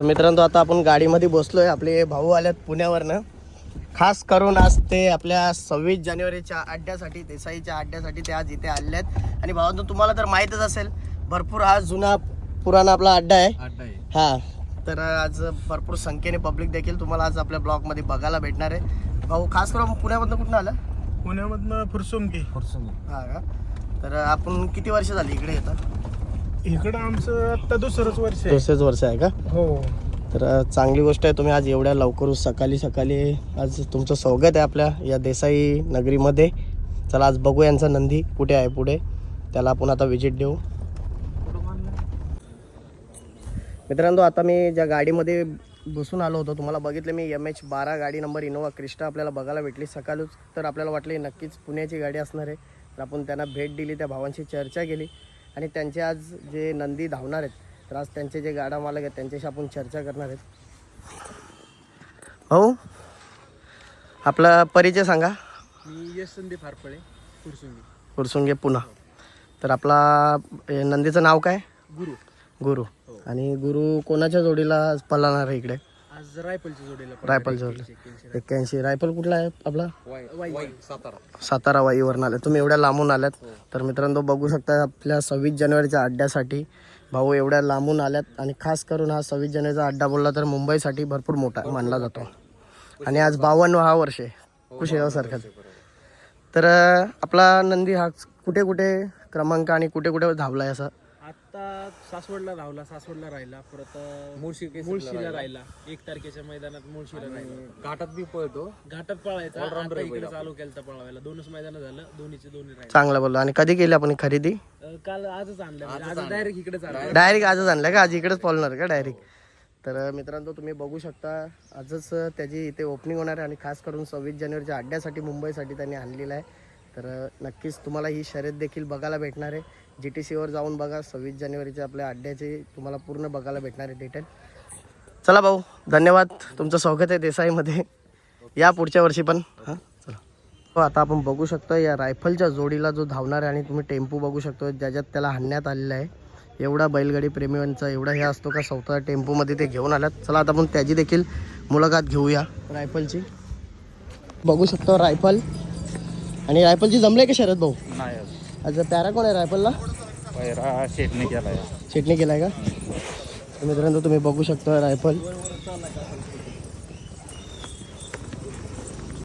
मित्रांनो आता आपण गाडीमध्ये बसलोय. आपले भाऊ आल्यात पुण्यावरनं. खास करून आज ते आपल्या सव्वीस जानेवारीच्या अड्ड्यासाठी देसाईच्या अड्ड्यासाठी ते आज इथे आले आहेत आणि भावांनो तुम्हाला तर माहीतच असेल भरपूर हा जुना पुराणा आपला अड्डा आहे. अड्डा आहे. हा. तर आज भरपूर संख्येने पब्लिक देखील तुम्हाला आज आपल्या ब्लॉगमध्ये बघायला भेटणार आहे. भाऊ खास करून पुण्यामधनं कुठून आलं? पुण्यामधनं फुरसुंगी. हा का? तर आपण किती वर्ष झाली इकडे येतात इकडं आमचं आता दुसरंच वर्ष आहे. दुसरेच वर्ष आहे का? हो. तर चांगली गोष्ट आहे तुम्ही आज एवढ्या लवकर सकाळी सकाळी आज तुमचं स्वागत आहे आपल्या या देसाई नगरीमध्ये. चला आज बघू यांचा नंदी कुठे आहे पुढे. त्याला आपण आता व्हिजिट देऊ. मित्रांनो आता मी ज्या गाडीमध्ये बसून आलो होतो तुम्हाला बघितलं मी एम एच बारा गाडी नंबर इनोवा क्रिस्टा आपल्याला बघायला भेटली. सकाळच तर आपल्याला वाटली नक्कीच पुण्याची गाडी असणार आहे. तर आपण त्यांना भेट दिली त्या भावांशी चर्चा केली. आणि त्यांचे आज जे नंदी धावणार आहेत तर आज त्यांचे जे गाडा मालक आहेत त्यांच्याशी आपण चर्चा करणार आहेत. भाऊ आपला परिचय सांगा. मी यश संदीप हारपळे कुरसुंगी कुरसुंगे पुन्हा तर आपला नंदीचं नाव काय? गुरु. गुरु. आणि गुरु कोणाच्या जोडीला पळणार आहे इकडे? आज रायफलच्या जोडीला रायफल जोडीला. एक्क्याऐंशी. रायफल कुठला आहे आपला? वाई. सातारा. सातारा वाईवरून आले तुम्ही एवढ्या लांबून आल्यात. तर मित्रांनो बघू शकता आपल्या सव्वीस जानेवारीच्या अड्ड्यासाठी भाऊ एवढ्या लांबून आल्यात. आणि खास करून हा सव्वीस जानेवारीचा अड्डा बोलला तर मुंबईसाठी भरपूर मोठा मानला जातो. आणि आज बावन्न हा वर्ष आहे. कुशेगावसारखाच तर अं, आपला नंदी हा कुठे कुठे क्रमांक आणि कुठे कुठे धावला आहे असा? आता सासवडला धावला सासवडला राहिला परत मुळशी मुळशीला राहिला. एक तारखेच्या मैदानात मुळशीला राहिला. घाटात बी पळतो. घाटात पळायचा आता इकडे चालू केलं पळवायला दोनच मैदान झालं दोन्हीचे दोन्ही राहिले. चांगला बोललो. आणि कधी केली आपण खरेदी? अं, काल आजच आणलं म्हणजे आज डायरेक्ट इकडेच आणलं. डायरेक्ट आजच आणलं का? आज इकडेच पळणार का डायरेक्ट तर मित्रांनो तुम्ही बघू शकता आजच त्याची इथे ओपनिंग होणार आहे. आणि खास करून सव्वीस जानेवारीच्या अड्ड्यासाठी मुंबईसाठी त्यांनी आणलेलं आहे. तर नक्कीच तुम्हाला ही शर्यत देखील बघायला भेटणार आहे. जी टी सीवर जाऊन बघा सव्वीस जानेवारीच्या आपल्या अड्ड्याचे तुम्हाला पूर्ण बघायला भेटणार आहे डिटेल चला भाऊ धन्यवाद. तुमचं स्वागत आहे देसाईमध्ये. या पुढच्या वर्षी पण. हां चला. हो आता आपण बघू शकतो या रायफलच्या जोडीला जो धावणार आहे आणि तुम्ही टेम्पो बघू शकतो ज्याच्यात त्याला हाणण्यात आलेला आहे. एवढा बैलगाडी प्रेमींचा एवढा हे असतो का स्वतः टेम्पोमध्ये ते घेऊन आल्यात. चला आता आपण त्याची देखील मुलाखत घेऊया. रायफलची. बघू शकतो रायफल. आणि रायफलची जमले का शरद भाऊ? नाही आज पॅरा कोण आहे रायफलला? पैरा शेटने केलाय. शेटणी केलाय का? तर मित्रांनो तुम्ही बघू शकता रायफल.